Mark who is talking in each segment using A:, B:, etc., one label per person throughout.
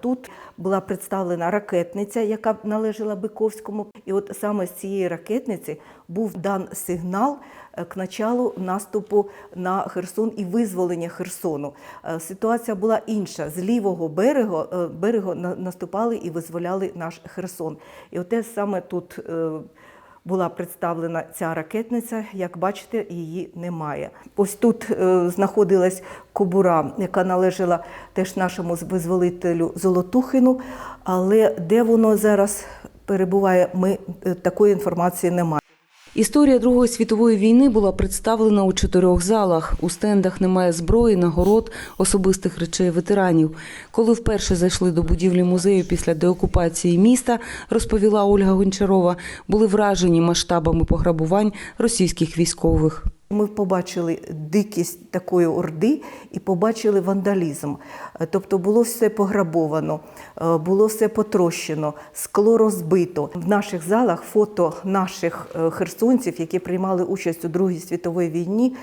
A: Тут була представлена ракетниця, яка належала Биковському. І от саме з цієї ракетниці був дан сигнал е, к началу наступу на Херсон і визволення Херсону. Е, Ситуація була інша. З лівого берегу, е, берегу наступали і визволяли наш Херсон. І оте саме тут. Була представлена ця ракетниця. Як бачите, її немає. Ось тут е, знаходилась кобура, яка належала теж нашому визволителю Золотухину. Але де воно зараз перебуває, ми е, такої інформації немає.
B: Історія Другої світової війни була представлена у чотирьох залах. У стендах немає зброї, нагород, особистих речей ветеранів. Коли вперше зайшли до будівлі музею після деокупації міста, розповіла Ольга Гончарова, були вражені масштабами пограбувань російських військових.
A: Ми побачили дикість такої орди і побачили вандалізм. Е, Тобто було все пограбовано, е, було все потрощено, скло розбито. В наших залах фото наших е, херсонців, які приймали участь у Другій світовій війні.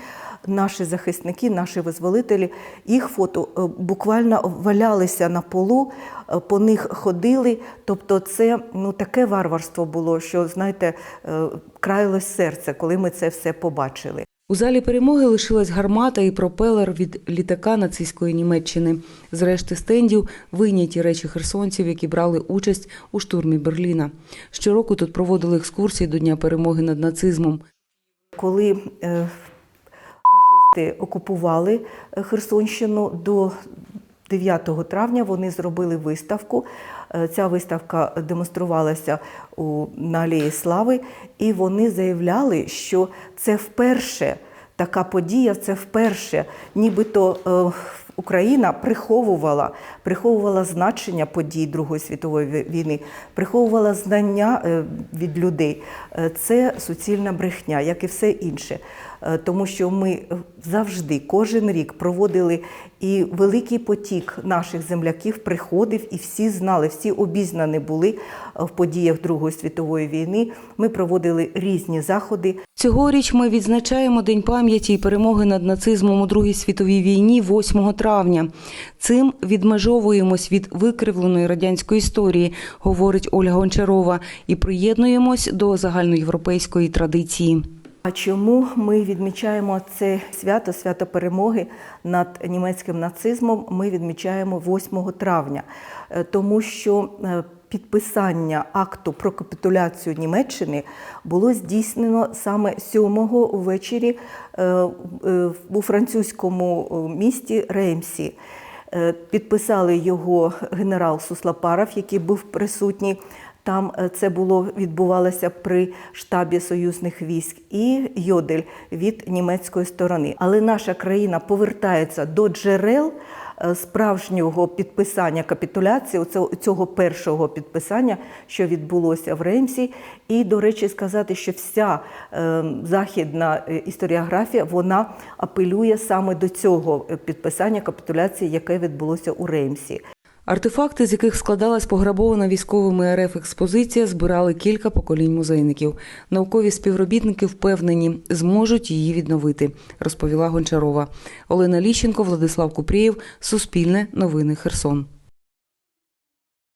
A: Наші захисники, наші визволителі, їх фото буквально валялися на полу, по них ходили. Тобто, це ну таке варварство було, що знаєте, країлось серце, коли ми це все побачили.
B: У залі перемоги лишилась гармата і пропелер від літака нацистської Німеччини. З решти стендів вийняті речі херсонців, які брали участь у штурмі Берліна. Щороку тут проводили екскурсії до Дня перемоги над нацизмом.
A: Коли е, рашисти окупували е, Херсонщину до 9 травня, вони зробили виставку. Е, Ця виставка демонструвалася у на Слави, і вони заявляли, що це вперше така подія, це вперше, нібито е, Україна приховувала, приховувала значення подій Другої світової війни, приховувала знання е, від людей. Е, Це суцільна брехня, як і все інше. Е, Тому що ми завжди, кожен рік проводили і великий потік наших земляків приходив, і всі знали, всі обізнані були в подіях Другої світової війни. Ми проводили різні заходи.
B: Цьогоріч ми відзначаємо День пам'яті і перемоги над нацизмом у Другій світовій війні 8 травня. Цим відмежовуємось від викривленої радянської історії, говорить Ольга Гончарова, і приєднуємось до загальноєвропейської традиції.
A: А чому ми відмічаємо це свято, свято перемоги над німецьким нацизмом? Ми відмічаємо 8 травня, Е, тому що е, підписання акту про капітуляцію Німеччини було здійснено саме 7-го ввечері е, е, у французькому е, місті Реймсі. Підписали його генерал Суслапаров, який був присутній. Там це було відбувалося при штабі союзних військ і Йодель від німецької сторони. Але наша країна повертається до джерел справжнього підписання капітуляції, цього першого підписання, що відбулося в Реймсі. І, до речі, сказати, що вся е, західна е, історіографія вона апелює саме до цього е, підписання капітуляції, яке відбулося у Реймсі.
B: Артефакти, з яких складалась пограбована військовими РФ експозиція, збирали кілька поколінь музейників. Наукові співробітники впевнені, зможуть її відновити, розповіла Гончарова. Олена Ліщенко, Владислав Купрієв, Суспільне, Новини Херсон.